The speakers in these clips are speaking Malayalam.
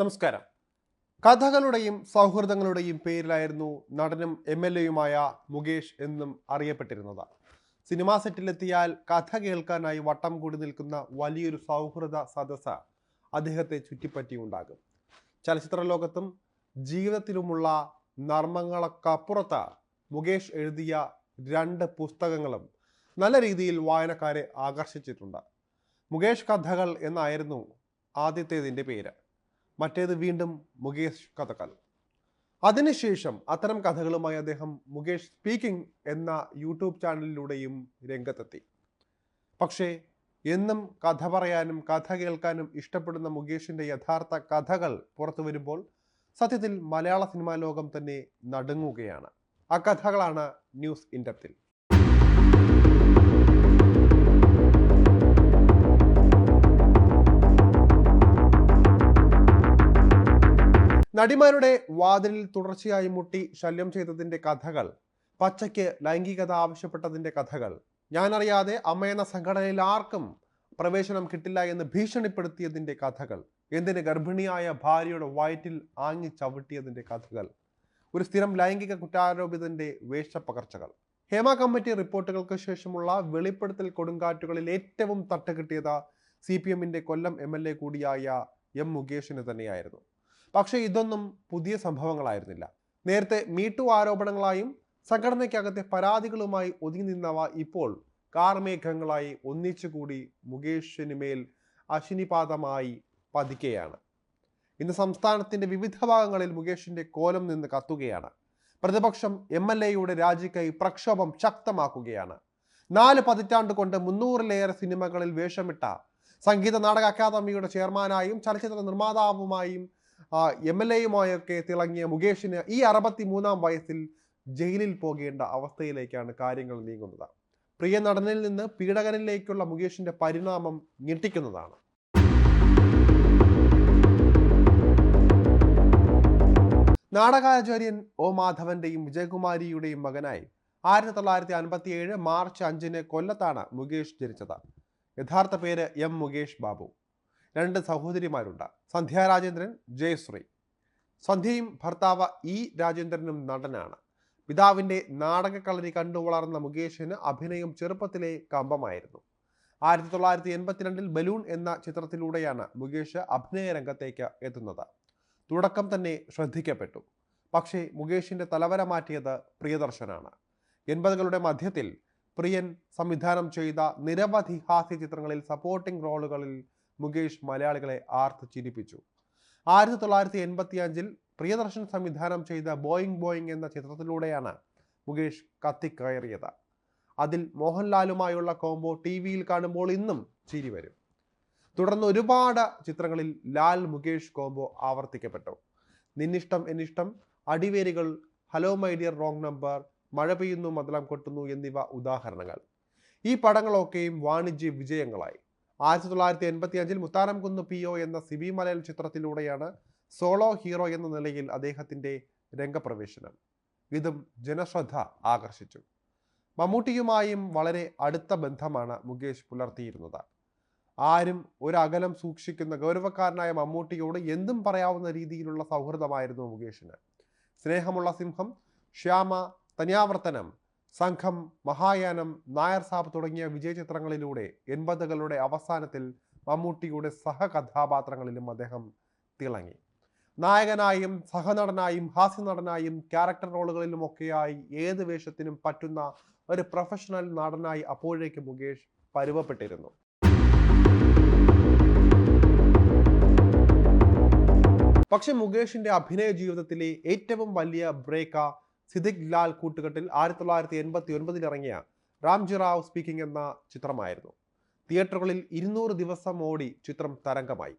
നമസ്കാരം. കഥകളുടെയും സൗഹൃദങ്ങളുടെയും പേരിലായിരുന്നു നടനും എം എൽ എയുമായ മുകേഷ് എന്നും അറിയപ്പെട്ടിരുന്നത്. സിനിമാ സെറ്റിലെത്തിയാൽ കഥ കേൾക്കാനായി വട്ടം കൂടി നിൽക്കുന്ന വലിയൊരു സൗഹൃദ സദസ്സ് അദ്ദേഹത്തെ ചുറ്റിപ്പറ്റിയുണ്ടാകും. ചലച്ചിത്ര ലോകത്തും ജീവിതത്തിലുമുള്ള നർമ്മങ്ങൾക്കപ്പുറത്ത് മുകേഷ് എഴുതിയ രണ്ട് പുസ്തകങ്ങളും നല്ല രീതിയിൽ വായനക്കാരെ ആകർഷിച്ചിട്ടുണ്ട്. മുകേഷ് കഥകൾ എന്നായിരുന്നു ആദ്യത്തേതിന്റെ പേര്. മറ്റേത് വീണ്ടും മുകേഷ് കഥകൾ. അതിനുശേഷം അത്തരം കഥകളുമായി അദ്ദേഹം മുകേഷ് സ്പീക്കിംഗ് എന്ന യൂട്യൂബ് ചാനലിലൂടെയും രംഗത്തെത്തി. പക്ഷേ എന്നും കഥ പറയാനും കഥ കേൾക്കാനും ഇഷ്ടപ്പെടുന്ന മുകേഷിന്റെ യഥാർത്ഥ കഥകൾ പുറത്തു വരുമ്പോൾ സത്യത്തിൽ മലയാള സിനിമാ ലോകം തന്നെ നടുങ്ങുകയാണ്. ആ കഥകളാണ് ന്യൂസ് ഇൻഡപ്തിൽ നടിമാരുടെ വാതിലിൽ തുടർച്ചയായി മുട്ടി ശല്യം ചെയ്തതിന്റെ കഥകൾ പച്ചയ്ക്ക് ലൈംഗികത ആവശ്യപ്പെട്ടതിന്റെ കഥകൾ ഞാനറിയാതെ അമ്മയെന്ന സംഘടനയിൽ ആർക്കും പ്രവേശനം കിട്ടില്ല എന്ന് ഭീഷണിപ്പെടുത്തിയതിന്റെ കഥകൾ എന്തിന് ഗർഭിണിയായ ഭാര്യയുടെ വയറ്റിൽ ആങ്ങി ചവിട്ടിയതിന്റെ കഥകൾ ഒരു സ്ഥിരം ലൈംഗിക കുറ്റാരോപിതന്റെ വേഷപ്പകർച്ചകൾ. ഹേമ കമ്മിറ്റി റിപ്പോർട്ടുകൾക്ക് ശേഷമുള്ള വെളിപ്പെടുത്തൽ കൊടുങ്കാറ്റുകളിൽ ഏറ്റവും തട്ടുകിട്ടിയത് സി പി എമ്മിന്റെ കൊല്ലം എം എൽ എ കൂടിയായ എം മുകേഷിന് തന്നെയായിരുന്നു. പക്ഷേ ഇതൊന്നും പുതിയ സംഭവങ്ങളായിരുന്നില്ല. നേരത്തെ മീട്ടു ആരോപണങ്ങളായും സംഘടനയ്ക്കകത്തെ പരാതികളുമായി ഒതുങ്ങി നിന്നവ ഇപ്പോൾ കാർമേഘങ്ങളായി ഒന്നിച്ചുകൂടി മുകേഷിന് മേൽ അശിനിപാതമായി പതിക്കുകയാണ് ഇന്ന് സംസ്ഥാനത്തിന്റെ വിവിധ ഭാഗങ്ങളിൽ മുകേഷിന്റെ കോലം നിന്ന് കത്തുകയാണ്. പ്രതിപക്ഷം എം എൽ എയുടെ രാജിക്കായി പ്രക്ഷോഭം ശക്തമാക്കുകയാണ്. നാല് പതിറ്റാണ്ട് കൊണ്ട് മുന്നൂറിലേറെ സിനിമകളിൽ വേഷമിട്ട സംഗീത നാടക അക്കാദമിയുടെ ചെയർമാനായും ചലച്ചിത്ര നിർമ്മാതാവുമായും എം എൽ എയുമായൊക്കെ തിളങ്ങിയ മുകേഷിന് ഈ അറുപത്തി മൂന്നാം വയസ്സിൽ ജയിലിൽ പോകേണ്ട അവസ്ഥയിലേക്കാണ് കാര്യങ്ങൾ നീങ്ങുന്നത്. പ്രിയ നടനിൽ നിന്ന് പീഡകനിലേക്കുള്ള മുകേഷിന്റെ പരിണാമം ഞെട്ടിക്കുന്നതാണ്. നാടകാചാര്യൻ ഒ മാധവന്റെയും വിജയകുമാരിയുടെയും മകനായി ആയിരത്തി തൊള്ളായിരത്തി അൻപത്തി ഏഴ് മാർച്ച് അഞ്ചിന് കൊല്ലത്താണ് മുകേഷ് ജനിച്ചത്. യഥാർത്ഥ പേര് എം മുകേഷ് ബാബു. രണ്ട് സഹോദരിമാരുണ്ട്. സന്ധ്യ രാജേന്ദ്രൻ ജയശ്രീ. സന്ധ്യയും ഭർത്താവ് ഇ രാജേന്ദ്രനും നടനാണ്. പിതാവിന്റെ നാടകക്കളരി കണ്ടു വളർന്ന മുകേഷിന് അഭിനയം ചെറുപ്പത്തിലെ കമ്പമായിരുന്നു. ആയിരത്തി തൊള്ളായിരത്തി എൺപത്തിരണ്ടിൽ ബലൂൺ എന്ന ചിത്രത്തിലൂടെയാണ് മുകേഷ് അഭിനയ രംഗത്തേക്ക് എത്തുന്നത്. തുടക്കം തന്നെ ശ്രദ്ധിക്കപ്പെട്ടു. പക്ഷേ മുകേഷിന്റെ തലവര മാറ്റിയത് പ്രിയദർശനാണ്. എൺപതുകളുടെ മധ്യത്തിൽ പ്രിയൻ സംവിധാനം ചെയ്ത നിരവധി ഹാസ്യ ചിത്രങ്ങളിൽ സപ്പോർട്ടിംഗ് റോളുകളിൽ മുകേഷ് മലയാളികളെ ആർത്ത് ചിരിപ്പിച്ചു. ആയിരത്തി തൊള്ളായിരത്തി എൺപത്തി അഞ്ചിൽ പ്രിയദർശൻ സംവിധാനം ചെയ്ത ബോയിങ് ബോയിങ് എന്ന ചിത്രത്തിലൂടെയാണ് മുകേഷ് കത്തിക്കയറിയത്. അതിൽ മോഹൻലാലുമായുള്ള കോംബോ ടി വിയിൽ കാണുമ്പോൾ ഇന്നും ചിരി വരും. തുടർന്ന് ഒരുപാട് ചിത്രങ്ങളിൽ Lal Mukesh combo ആവർത്തിക്കപ്പെട്ടു. Ninnishtam Ennishtam Adiverukal hello my dear wrong number മഴ പെയ്യുന്നു മതലം കൊട്ടുന്നു എന്നിവ ഉദാഹരണങ്ങൾ. ഈ പടങ്ങളൊക്കെയും വാണിജ്യ വിജയങ്ങളായി. ആയിരത്തി തൊള്ളായിരത്തി എൺപത്തി അഞ്ചിൽ മുത്താനം കുന്ന് പി ഒ എന്ന സിബി മലയൽ ചിത്രത്തിലൂടെയാണ് സോളോ ഹീറോ എന്ന നിലയിൽ അദ്ദേഹത്തിന്റെ രംഗപ്രവേശനം. ഇതും ജനശ്രദ്ധ ആകർഷിച്ചു. മമ്മൂട്ടിയുമായും വളരെ അടുത്ത ബന്ധമാണ് മുകേഷ് പുലർത്തിയിരുന്നത്. ആരും ഒരകലം സൂക്ഷിക്കുന്ന ഗൗരവക്കാരനായ മമ്മൂട്ടിയോട് എന്തും പറയാവുന്ന രീതിയിലുള്ള സൗഹൃദമായിരുന്നു മുകേഷിന്. സ്നേഹമുള്ള സിംഹം ശ്യാമ തനിയാവർത്തനം സംഘം മഹായാനം നായർ സാബ് തുടങ്ങിയ വിജയ ചിത്രങ്ങളിലൂടെ എൺപതുകളുടെ അവസാനത്തിൽ മമ്മൂട്ടിയുടെ സഹകഥാപാത്രങ്ങളിലും അദ്ദേഹം തിളങ്ങി. നായകനായും സഹനടനായും ഹാസ്യനടനായും ക്യാരക്ടർ റോളുകളിലുമൊക്കെയായി ഏത് വേഷത്തിനും പറ്റുന്ന ഒരു പ്രൊഫഷണൽ നടനായി അപ്പോഴേക്ക് മുകേഷ് പരുവപ്പെട്ടിരുന്നു. പക്ഷെ മുകേഷിന്റെ അഭിനയ ജീവിതത്തിലെ ഏറ്റവും വലിയ ബ്രേക്ക സിദ്ദിഖ് ലാൽ കൂട്ടുകെട്ടിൽ ആയിരത്തി തൊള്ളായിരത്തി എൺപത്തി ഒൻപതിൽ ഇറങ്ങിയ റാംജി റാവ് സ്പീക്കിംഗ് എന്ന ചിത്രമായിരുന്നു. തിയേറ്ററുകളിൽ ഇരുന്നൂറ് ദിവസം ഓടി ചിത്രം തരംഗമായി.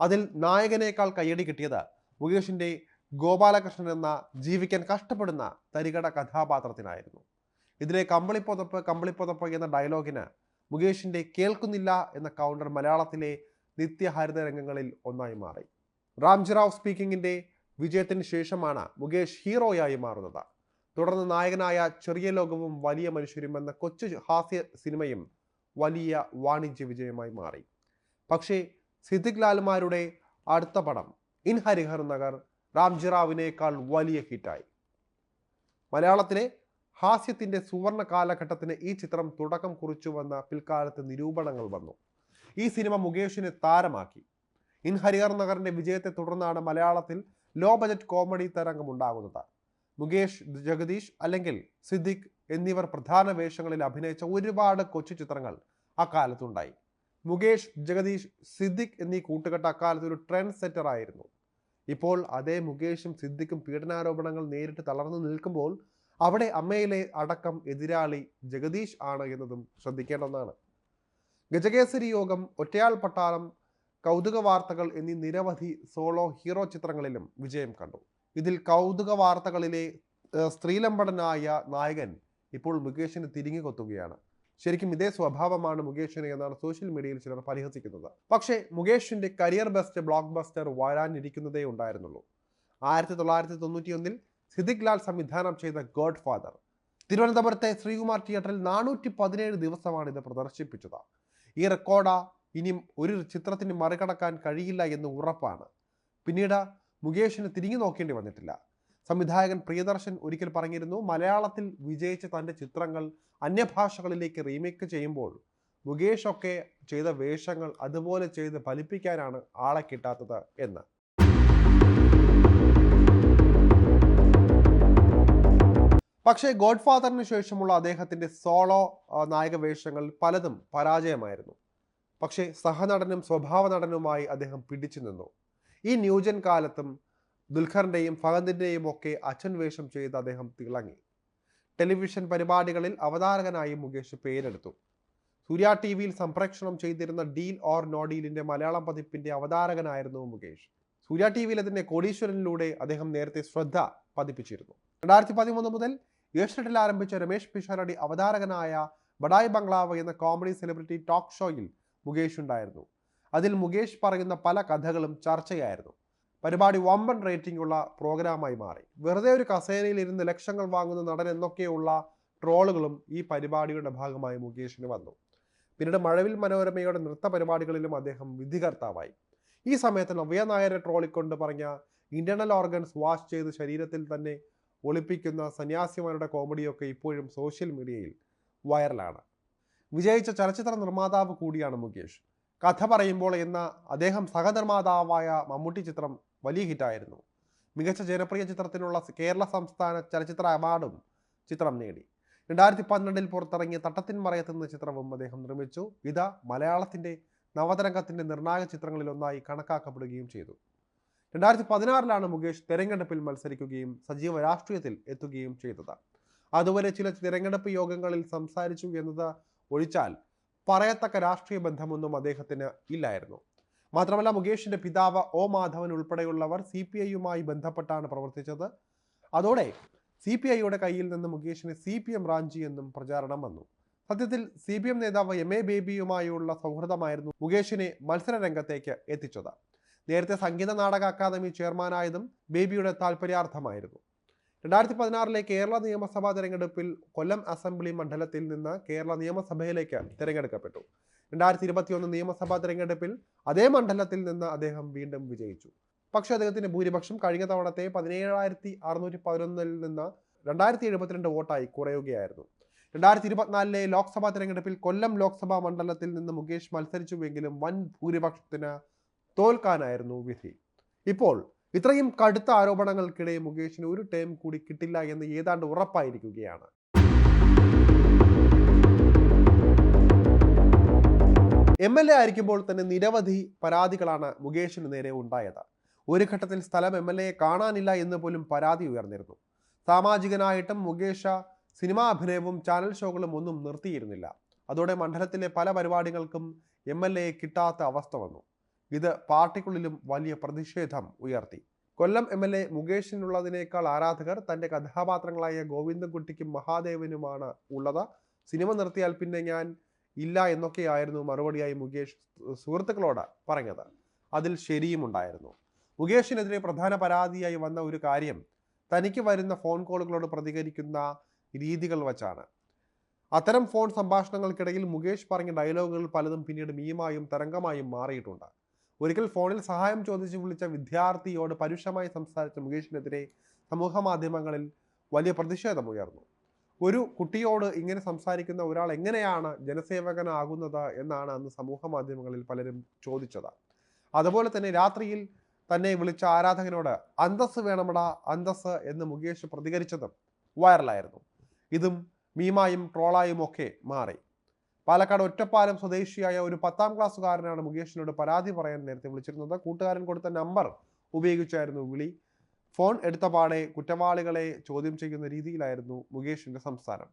അതിൽ നായകനേക്കാൾ കയ്യടി കിട്ടിയത് മുകേഷിന്റെ ഗോപാലകൃഷ്ണൻ എന്ന ജീവിക്കാൻ കഷ്ടപ്പെടുന്ന തരികട കഥാപാത്രത്തിനായിരുന്നു. ഇതിലെ കമ്പിളിപ്പൊതപ്പ് കമ്പിളിപ്പൊതപ്പ് എന്ന ഡയലോഗിന് മുകേഷിന്റെ കേൾക്കുന്നില്ല എന്ന കൗണ്ടർ മലയാളത്തിലെ നിത്യഹരിത രംഗങ്ങളിൽ ഒന്നായി മാറി. റാംജിറാവ് സ്പീക്കിങ്ങിന്റെ വിജയത്തിന് ശേഷമാണ് മുകേഷ് ഹീറോയായി മാറുന്നത്. തുടർന്ന് നായകനായ ചെറിയ ലോകവും വലിയ മനുഷ്യരും എന്ന കൊച്ചു ഹാസ്യ സിനിമയും വലിയ വാണിജ്യ വിജയമായി മാറി. പക്ഷേ സിദ്ദിഖ് ലാൽമാരുടെ അടുത്ത പടം ഇൻ ഹരിഹർ നഗർ റാംജിറാവിനേക്കാൾ വലിയ ഹിറ്റായി. മലയാളത്തിലെ ഹാസ്യത്തിന്റെ സുവർണ കാലഘട്ടത്തിന് ഈ ചിത്രം തുടക്കം കുറിച്ചുവെന്ന പിൽക്കാലത്ത് നിരൂപണങ്ങൾ വന്നു. ഈ സിനിമ മുകേഷിനെ താരമാക്കി. ഇൻ ഹരിഹർ നഗറിന്റെ വിജയത്തെ തുടർന്നാണ് മലയാളത്തിൽ ലോ ബജറ്റ് കോമഡി തരംഗം ഉണ്ടാകുന്നത്. മുകേഷ് ജഗദീഷ് അല്ലെങ്കിൽ സിദ്ദിഖ് എന്നിവർ പ്രധാന വേഷങ്ങളിൽ അഭിനയിച്ച ഒരുപാട് കൊച്ചു ചിത്രങ്ങൾ അക്കാലത്തുണ്ടായി. മുകേഷ് ജഗദീഷ് സിദ്ദിഖ് എന്നീ കൂട്ടുകെട്ട് അക്കാലത്ത് ഒരു ട്രെൻഡ് സെറ്റർ ആയിരുന്നു. ഇപ്പോൾ അതേ മുകേഷും സിദ്ദിഖും പീഡനാരോപണങ്ങൾ നേരിട്ട് തളർന്നു നിൽക്കുമ്പോൾ അവിടെ അമ്മയിലെ അടക്കം എതിരാളി ജഗദീഷ് ആണ് എന്നതും ശ്രദ്ധിക്കേണ്ട ഒന്നാണ് ഗജകേസരി യോഗം ഒറ്റയാൾ പട്ടാളം കൗതുക വാർത്തകൾ എന്നീ നിരവധി സോളോ ഹീറോ ചിത്രങ്ങളിലും വിജയം കണ്ടു. ഇതിൽ കൗതുക വാർത്തകളിലെ സ്ത്രീലമ്പടനായ നായകൻ ഇപ്പോൾ മുകേഷിന് തിരിഞ്ഞു കൊത്തുകയാണ്. ശരിക്കും ഇതേ സ്വഭാവമാണ് മുകേഷിന് എന്നാണ് സോഷ്യൽ മീഡിയയിൽ ചിലർ പരിഹസിക്കുന്നത്. പക്ഷേ മുകേഷിന്റെ കരിയർ ബെസ്റ്റ് ബ്ലോക്ക് ബസ്റ്റർ വരാനിരിക്കുന്നതേ ഉണ്ടായിരുന്നുള്ളൂ. ആയിരത്തി തൊള്ളായിരത്തി തൊണ്ണൂറ്റിയൊന്നിൽ സിദ്ദിഖ് ലാൽ സംവിധാനം ചെയ്ത ഗോഡ് ഫാദർ തിരുവനന്തപുരത്തെ ശ്രീകുമാർ തിയേറ്ററിൽ നാനൂറ്റി പതിനേഴ് ദിവസമാണ് ഇത് പ്രദർശിപ്പിച്ചത്. ഈ റെക്കോർഡ് ഇനിയും ഒരു ചിത്രത്തിന് മറികടക്കാൻ കഴിയില്ല എന്ന് ഉറപ്പാണ്. പിന്നീട് മുകേഷിന് തിരിഞ്ഞു നോക്കേണ്ടി വന്നിട്ടില്ല. സംവിധായകൻ പ്രിയദർശൻ ഒരിക്കൽ പറഞ്ഞിരുന്നു മലയാളത്തിൽ വിജയിച്ച തന്റെ ചിത്രങ്ങൾ അന്യഭാഷകളിലേക്ക് റീമേക്ക് ചെയ്യുമ്പോൾ മുകേഷ് ഒക്കെ ചെയ്ത വേഷങ്ങൾ അതുപോലെ ചെയ്ത് ഫലിപ്പിക്കാനാണ് ആളെ കിട്ടാത്തത് എന്ന്. പക്ഷേ ഗോഡ് ഫാദറിന് ശേഷമുള്ള അദ്ദേഹത്തിന്റെ സോളോ നായക വേഷങ്ങൾ പലതും പരാജയമായിരുന്നു. പക്ഷേ സഹനടനും സ്വഭാവ നടനുമായി അദ്ദേഹം പിടിച്ചു നിന്നു. ഈ ന്യൂജൻ കാലത്തും ദുൽഖറിന്റെയും ഫഹദിന്റെയും ഒക്കെ അച്ഛൻ വേഷം ചെയ്ത് അദ്ദേഹം തിളങ്ങി. ടെലിവിഷൻ പരിപാടികളിൽ അവതാരകനായി മുകേഷ് പേരെടുത്തു. സൂര്യ ടി വിയിൽ സംപ്രേക്ഷണം ചെയ്തിരുന്ന ഡീൽ ഓർ നോ ഡീലിന്റെ മലയാളം പതിപ്പിന്റെ അവതാരകനായിരുന്നു മുകേഷ്. സൂര്യ ടി വിയിൽ അതിന്റെ കോടീശ്വരനിലൂടെ അദ്ദേഹം നേരത്തെ ശ്രദ്ധ പതിപ്പിച്ചിരുന്നു. രണ്ടായിരത്തി പതിമൂന്ന് മുതൽ ഏഷ്യനെറ്റിൽ ആരംഭിച്ച രമേഷ് പിഷാരടി അവതാരകനായ ബഡായ് ബംഗ്ലാവ് എന്ന കോമഡി സെലിബ്രിറ്റി ടോക്ക് ഷോയിൽ മുകേഷ് ഉണ്ടായിരുന്നു. അതിൽ മുകേഷ് പറയുന്ന പല കഥകളും ചർച്ചയായിരുന്നു. പരിപാടി വമ്പൻ റേറ്റിംഗ് ഉള്ള പ്രോഗ്രാമായി മാറി. വെറുതെ ഒരു കസേരയിൽ ഇരുന്ന് ലക്ഷങ്ങൾ വാങ്ങുന്ന നടൻ എന്നൊക്കെയുള്ള ട്രോളുകളും ഈ പരിപാടിയുടെ ഭാഗമായി മുകേഷിന് വന്നു. പിന്നീട് മഴവിൽ മനോരമയുടെ നൃത്ത പരിപാടികളിലും അദ്ദേഹം വിധികർത്താവായി. ഈ സമയത്ത് നവ്യ നായരെ ട്രോളിക്കൊണ്ട് പറഞ്ഞ ഇന്റേണൽ ഓർഗൻസ് വാഷ് ചെയ്ത് ശരീരത്തിൽ തന്നെ ഒളിപ്പിക്കുന്ന സന്യാസിമാരുടെ കോമഡിയൊക്കെ ഇപ്പോഴും സോഷ്യൽ മീഡിയയിൽ വൈറലാണ്. വിജയിച്ച ചലച്ചിത്ര നിർമ്മാതാവ് കൂടിയാണ് മുകേഷ്. കഥ പറയുമ്പോൾ എന്ന അദ്ദേഹം സഹനിർമ്മാതാവായ മമ്മൂട്ടി ചിത്രം വലിയ ഹിറ്റായിരുന്നു. മികച്ച ജനപ്രിയ ചിത്രത്തിനുള്ള കേരള സംസ്ഥാന ചലച്ചിത്ര അവാർഡും ചിത്രം നേടി. രണ്ടായിരത്തി പന്ത്രണ്ടിൽ പുറത്തിറങ്ങിയ തട്ടത്തിൻ മറയത്ത് എന്ന ചിത്രവും അദ്ദേഹം നിർമ്മിച്ചു. ഇത് മലയാളത്തിന്റെ നവതരംഗത്തിന്റെ നിർണായക ചിത്രങ്ങളിലൊന്നായി കണക്കാക്കപ്പെടുകയും ചെയ്തു. രണ്ടായിരത്തി പതിനാറിലാണ് മുകേഷ് തെരഞ്ഞെടുപ്പിൽ മത്സരിക്കുകയും സജീവ രാഷ്ട്രീയത്തിൽ എത്തുകയും ചെയ്തത്. അതുവരെ ചില തിരഞ്ഞെടുപ്പ് യോഗങ്ങളിൽ സംസാരിച്ചു എന്നത് ഒഴിച്ചാൽ പറയത്തക്ക രാഷ്ട്രീയ ബന്ധമൊന്നും അദ്ദേഹത്തിന് ഇല്ലായിരുന്നു. മാത്രമല്ല മുകേഷിന്റെ പിതാവ് ഒ മാധവൻ ഉൾപ്പെടെയുള്ളവർ സി പി ഐയുമായി ബന്ധപ്പെട്ടാണ് പ്രവർത്തിച്ചത്. അതോടെ സി പി ഐയുടെ കയ്യിൽ നിന്ന് മുകേഷിന് സി പി എം റാഞ്ചി എന്നും പ്രചാരണം വന്നു. സത്യത്തിൽ സി പി എം നേതാവ് എം എ ബേബിയുമായുള്ള സൗഹൃദമായിരുന്നു മുകേഷിനെ മത്സര രംഗത്തേക്ക് എത്തിച്ചത്. നേരത്തെ സംഗീത നാടക അക്കാദമി ചെയർമാനായതും ബേബിയുടെ താല്പര്യാർത്ഥമായിരുന്നു രണ്ടായിരത്തി പതിനാറിലെ കേരള നിയമസഭാ തെരഞ്ഞെടുപ്പിൽ കൊല്ലം അസംബ്ലി മണ്ഡലത്തിൽ നിന്ന് കേരള നിയമസഭയിലേക്ക് തിരഞ്ഞെടുക്കപ്പെട്ടു. രണ്ടായിരത്തി ഇരുപത്തിയൊന്ന് നിയമസഭാ തെരഞ്ഞെടുപ്പിൽ അതേ മണ്ഡലത്തിൽ നിന്ന് അദ്ദേഹം വീണ്ടും വിജയിച്ചു. പക്ഷേ അദ്ദേഹത്തിന്റെ ഭൂരിപക്ഷം കഴിഞ്ഞ തവണത്തെ പതിനേഴായിരത്തി അറുന്നൂറ്റി പതിനൊന്നിൽ നിന്ന് രണ്ടായിരത്തി എഴുപത്തിരണ്ട് വോട്ടായി കുറയുകയായിരുന്നു. രണ്ടായിരത്തി ഇരുപത്തിനാലിലെ ലോക്സഭാ തെരഞ്ഞെടുപ്പിൽ കൊല്ലം ലോക്സഭാ മണ്ഡലത്തിൽ നിന്ന് മുകേഷ് മത്സരിച്ചുവെങ്കിലും വൻ ഭൂരിപക്ഷത്തിന് തോൽക്കാനായിരുന്നു വിധി. ഇപ്പോൾ ഇത്രയും കടുത്ത ആരോപണങ്ങൾക്കിടെ മുകേഷിന് ഒരു ടേം കൂടി കിട്ടില്ല എന്ന് ഏതാണ്ട് ഉറപ്പായിരിക്കുകയാണ്. എം എൽ എ ആയിരിക്കുമ്പോൾ തന്നെ നിരവധി പരാതികളാണ് മുകേഷിന് നേരെ ഉണ്ടായത്. ഒരു ഘട്ടത്തിൽ സ്ഥലം എം എൽ എയെ കാണാനില്ല എന്ന് പോലും പരാതി ഉയർന്നിരുന്നു. സാമാജികനായിട്ടും മുകേഷ സിനിമാ അഭിനയവും ചാനൽ ഷോകളും ഒന്നും നിർത്തിയിരുന്നില്ല. അതോടെ മണ്ഡലത്തിലെ പല പരിപാടികൾക്കും എം എൽ കിട്ടാത്ത അവസ്ഥ വന്നു. ഇത് പാർട്ടിക്കുള്ളിലും വലിയ പ്രതിഷേധം ഉയർത്തി. കൊല്ലം എം എൽ എ മുകേഷിനുള്ളതിനേക്കാൾ ആരാധകർ തന്റെ കഥാപാത്രങ്ങളായ ഗോവിന്ദൻകുട്ടിക്കും മഹാദേവനുമാണ് ഉള്ളത്. സിനിമ നിർത്തിയാൽ പിന്നെ ഞാൻ ഇല്ല എന്നൊക്കെയായിരുന്നു മറുപടിയായി മുകേഷ് സുഹൃത്തുക്കളോട് പറഞ്ഞത്. അതിൽ ശരിയും ഉണ്ടായിരുന്നു. മുകേഷിനെതിരെ പ്രധാന പരാതിയായി വന്ന ഒരു കാര്യം തനിക്ക് വരുന്ന ഫോൺ കോളുകളോട് പ്രതികരിക്കുന്ന രീതികൾ വച്ചാണ്. അത്തരം ഫോൺ സംഭാഷണങ്ങൾക്കിടയിൽ മുകേഷ് പറഞ്ഞ ഡയലോഗുകൾ പലതും പിന്നീട് മീമായും തരംഗമായും മാറിയിട്ടുണ്ട്. ഒരിക്കൽ ഫോണിൽ സഹായം ചോദിച്ച് വിളിച്ച വിദ്യാർത്ഥിയോട് പരുഷമായി സംസാരിച്ച മുകേഷിനെതിരെ സമൂഹ മാധ്യമങ്ങളിൽ വലിയ പ്രതിഷേധമുയർന്നു ഒരു കുട്ടിയോട് ഇങ്ങനെ സംസാരിക്കുന്ന ഒരാൾ എങ്ങനെയാണ് ജനസേവകനാകുന്നത് എന്നാണ് അന്ന് സമൂഹ മാധ്യമങ്ങളിൽ പലരും ചോദിച്ചത്. അതുപോലെ തന്നെ രാത്രിയിൽ തന്നെ വിളിച്ച ആരാധകനോട് അന്തസ് വേണമടാ അന്തസ് എന്ന് മുകേഷ് പ്രതികരിച്ചതും വൈറലായിരുന്നു. ഇതും മീമായും ട്രോളായും ഒക്കെ മാറി. പാലക്കാട് ഒറ്റപ്പാലം സ്വദേശിയായ ഒരു പത്താം ക്ലാസ്സുകാരനാണ് മുകേഷിനോട് പരാതി പറയാൻ നേരത്തെ വിളിച്ചിരുന്നത്. കൂട്ടുകാരൻ കൊടുത്ത നമ്പർ ഉപയോഗിച്ചായിരുന്നു വിളി. ഫോൺ എടുത്ത പാടെ കുറ്റവാളികളെ ചോദ്യം ചെയ്യുന്ന രീതിയിലായിരുന്നു മുകേഷിന്റെ സംസാരം.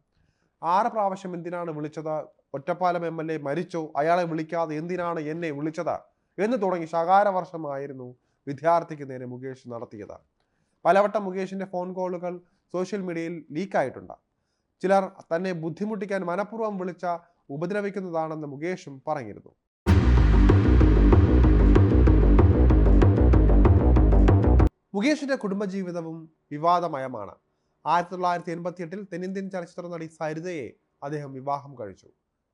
ആറ് പ്രാവശ്യം എന്തിനാണ് വിളിച്ചത്? ഒറ്റപ്പാലം എം എൽ എ മരിച്ചോ? അയാളെ വിളിക്കാതെ എന്തിനാണ് എന്നെ വിളിച്ചത്? എന്ന് തുടങ്ങി ശകാരവർഷമായിരുന്നു വിദ്യാർത്ഥിക്ക് നേരെ മുകേഷ് നടത്തിയത്. പലവട്ടം മുകേഷിന്റെ ഫോൺ കോളുകൾ സോഷ്യൽ മീഡിയയിൽ ലീക്കായിട്ടുണ്ട്. ചിലർ തന്നെ ബുദ്ധിമുട്ടിക്കാൻ മനഃപൂർവം വിളിച്ച ഉപദ്രവിക്കുന്നതാണെന്ന് മുകേഷും പറഞ്ഞിരുന്നു. മുകേഷിന്റെ കുടുംബജീവിതവും വിവാദമയമാണ്. ആയിരത്തി തൊള്ളായിരത്തി എൺപത്തി എട്ടിൽ തെന്നിന്ത്യൻ ചലച്ചിത്ര നടി സരിതയെ അദ്ദേഹം വിവാഹം കഴിച്ചു.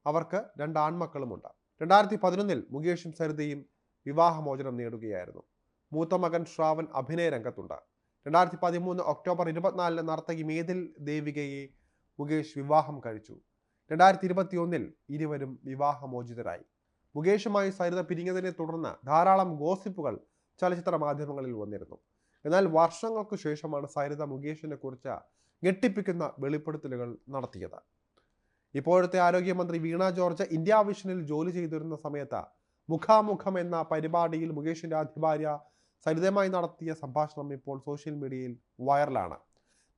അവർക്ക് രണ്ട് ആൺമക്കളുമുണ്ട്. രണ്ടായിരത്തി പതിനൊന്നിൽ മുകേഷും സരിതയും വിവാഹമോചനം നേടുകയായിരുന്നു. മൂത്ത മകൻ ശ്രാവൺ അഭിനയ രംഗത്തുണ്ട്. രണ്ടായിരത്തി പതിമൂന്ന് ഒക്ടോബർ ഇരുപത്തിനാലിന് നർത്തകി മേതിൽ ദേവികയെ മുകേഷ് വിവാഹം കഴിച്ചു. രണ്ടായിരത്തി ഇരുപത്തി ഒന്നിൽ ഇരുവരും വിവാഹമോചിതരായി. മുകേഷുമായി സരിത പിരിഞ്ഞതിനെ തുടർന്ന് ധാരാളം ഗോസിപ്പുകൾ ചലച്ചിത്ര മാധ്യമങ്ങളിൽ വന്നിരുന്നു. എന്നാൽ വർഷങ്ങൾക്ക് ശേഷമാണ് സരിത മുകേഷിനെ കുറിച്ച് ഞെട്ടിപ്പിക്കുന്ന വെളിപ്പെടുത്തലുകൾ നടത്തിയത്. ഇപ്പോഴത്തെ ആരോഗ്യമന്ത്രി വീണ ജോർജ് ഇന്ത്യ വിഷനിൽ ജോലി ചെയ്തിരുന്ന സമയത്ത് മുഖാമുഖം എന്ന പരിപാടിയിൽ മുകേഷിന്റെ ആദ്യഭാര്യ സരിതയുമായി നടത്തിയ സംഭാഷണം ഇപ്പോൾ സോഷ്യൽ മീഡിയയിൽ വൈറലാണ്.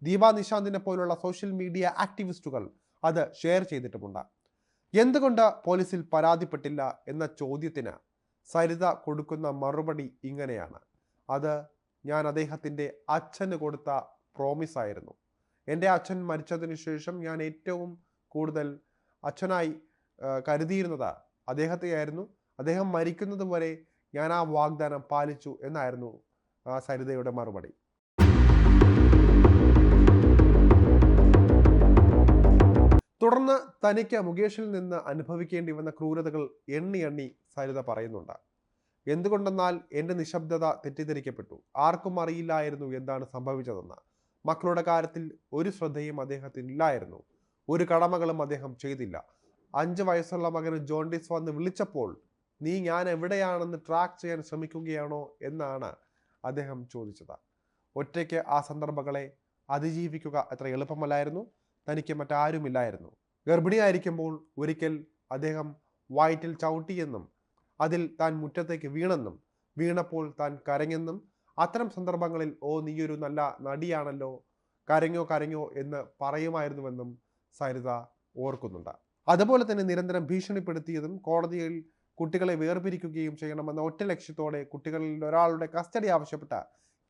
ദീപ നിശാന്തിനെ പോലുള്ള സോഷ്യൽ മീഡിയ ആക്ടിവിസ്റ്റുകൾ അത് ഷെയർ ചെയ്തിട്ടുമുണ്ട്. എന്തുകൊണ്ട് പോലീസിൽ പരാതിപ്പെട്ടില്ല എന്ന ചോദ്യത്തിന് സരിത കൊടുക്കുന്ന മറുപടി ഇങ്ങനെയാണ്. അത് ഞാൻ അദ്ദേഹത്തിന്റെ അച്ഛന് കൊടുത്ത പ്രോമിസ് ആയിരുന്നു. എന്റെ അച്ഛൻ മരിച്ചതിന് ശേഷം ഞാൻ ഏറ്റവും കൂടുതൽ അച്ഛനായി കരുതിയിരുന്നത് അദ്ദേഹത്തെയായിരുന്നു. അദ്ദേഹം മരിക്കുന്നത് വരെ ഞാൻ ആ വാഗ്ദാനം പാലിച്ചു എന്നായിരുന്നു സരിതയുടെ മറുപടി. തുടർന്ന് തനിക്ക് മുകേഷിൽ നിന്ന് അനുഭവിക്കേണ്ടി വന്ന ക്രൂരതകൾ എണ്ണി എണ്ണി സരിത പറയുന്നുണ്ട്. എന്തുകൊണ്ടെന്നാൽ എന്റെ നിശബ്ദത തെറ്റിദ്ധരിക്കപ്പെട്ടു. ആർക്കും അറിയില്ലായിരുന്നു എന്താണ് സംഭവിച്ചതെന്ന്. മക്കളുടെ കാര്യത്തിൽ ഒരു ശ്രദ്ധയും അദ്ദേഹത്തിനില്ലായിരുന്നു ഒരു കടമകളും അദ്ദേഹം ചെയ്തില്ല. അഞ്ച് വയസ്സുള്ള മകന് ജോണ്ടിസ് വന്ന് വിളിച്ചപ്പോൾ നീ ഞാൻ എവിടെയാണെന്ന് ട്രാക്ക് ചെയ്യാൻ ശ്രമിക്കുകയാണോ? എന്നാണ് അദ്ദേഹം ചോദിച്ചത്. ഒറ്റയ്ക്ക് ആ സന്ദർഭങ്ങളെ അതിജീവിക്കുക അത്ര എളുപ്പമല്ലായിരുന്നു. തനിക്ക് മറ്റാരുമില്ലായിരുന്നു. ഗർഭിണിയായിരിക്കുമ്പോൾ ഒരിക്കൽ അദ്ദേഹം വയറ്റിൽ ചവിട്ടിയെന്നും അതിൽ താൻ മുറ്റത്തേക്ക് വീണെന്നും വീണപ്പോൾ താൻ കരഞ്ഞെന്നും അത്തരം സന്ദർഭങ്ങളിൽ ഓ നീയൊരു നല്ല നടിയാണല്ലോ കരഞ്ഞോ കരഞ്ഞോ എന്ന് പറയുമായിരുന്നുവെന്നും സരിത ഓർക്കുന്നുണ്ട്. അതുപോലെ തന്നെ നിരന്തരം ഭീഷണിപ്പെടുത്തിയതും കോടതിയിൽ കുട്ടികളെ വേർപിരിക്കുകയും ചെയ്യണമെന്ന ഒറ്റ ലക്ഷ്യത്തോടെ കുട്ടികളിൽ ഒരാളുടെ കസ്റ്റഡി ആവശ്യപ്പെട്ട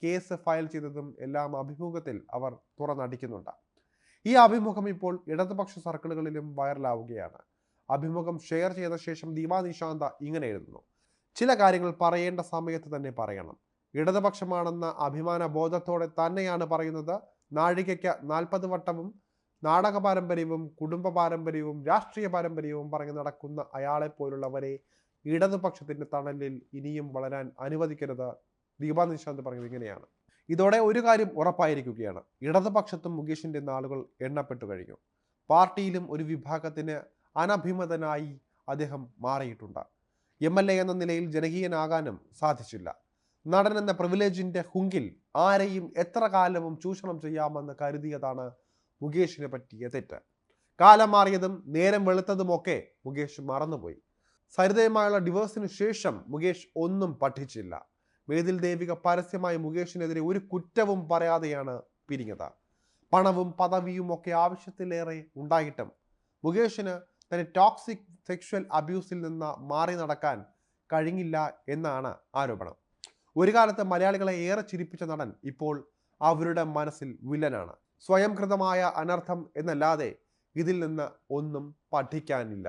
കേസ് ഫയൽ ചെയ്തതും എല്ലാം അഭിമുഖത്തിൽ അവർ തുറന്നടിക്കുന്നുണ്ട്. ഈ അഭിമുഖം ഇപ്പോൾ ഇടതുപക്ഷ സർക്കിളുകളിലും വൈറലാവുകയാണ്. അഭിമുഖം ഷെയർ ചെയ്ത ശേഷം ദീപാ നിശാന്ത ഇങ്ങനെ എഴുതുന്നു. ചില കാര്യങ്ങൾ പറയേണ്ട സമയത്ത് തന്നെ പറയണം. ഇടതുപക്ഷമാണെന്ന അഭിമാന ബോധത്തോടെ തന്നെയാണ് പറയുന്നത്. നാഴികയ്ക്ക് നാൽപ്പത് വട്ടവും നാടക പാരമ്പര്യവും കുടുംബ പാരമ്പര്യവും രാഷ്ട്രീയ പാരമ്പര്യവും പറഞ്ഞു നടക്കുന്ന അയാളെ പോലുള്ളവരെ ഇടതുപക്ഷത്തിന്റെ തണലിൽ ഇനിയും വളരാൻ അനുവദിക്കരുത്. ദീപാ നിശാന്ത് പറഞ്ഞത് ഇങ്ങനെയാണ്. ഇതോടെ ഒരു കാര്യം ഉറപ്പായിരിക്കുകയാണ്. ഇടതുപക്ഷത്തും മുകേഷിന്റെ നാളുകൾ എണ്ണപ്പെട്ടു കഴിഞ്ഞു. പാർട്ടിയിലും ഒരു വിഭാഗത്തിന് അനഭിമതനായി അദ്ദേഹം മാറിയിട്ടുണ്ട്. എം എൽ എ എന്ന നിലയിൽ ജനകീയനാകാനും സാധിച്ചില്ല. നടൻ എന്ന പ്രിവിലേജിന്റെ ഹുങ്കിൽ ആരെയും എത്ര കാലവും ചൂഷണം ചെയ്യാമെന്ന് കരുതിയതാണ് മുകേഷിനെ പറ്റിയ തെറ്റ്. കാലം മാറിയതും നേരം വെളുത്തതുമൊക്കെ മുകേഷ് മറന്നുപോയി. സരിതയുമായുള്ള ഡിവോഴ്സിന് ശേഷം മുകേഷ് ഒന്നും പഠിച്ചില്ല. വേദിൽ ദേവിക പരസ്യമായി മുകേഷിനെതിരെ ഒരു കുറ്റവും പറയാതെയാണ് പിരിഞ്ഞത്. പണവും പദവിയും ഒക്കെ ആവശ്യത്തിലേറെ ഉണ്ടായിട്ടും മുകേഷിന് തന്റെ ടോക്സിക് സെക്ഷൽ അബ്യൂസിൽ നിന്ന് മാറി നടക്കാൻ കഴിഞ്ഞില്ല എന്നാണ് ആരോപണം. ഒരു കാലത്ത് മലയാളികളെ ഏറെ ചിരിപ്പിച്ച നടൻ ഇപ്പോൾ അവരുടെ മനസ്സിൽ വില്ലനാണ്. സ്വയംകൃതമായ അനർത്ഥം എന്നല്ലാതെ ഇതിൽ നിന്ന് ഒന്നും പഠിക്കാനില്ല.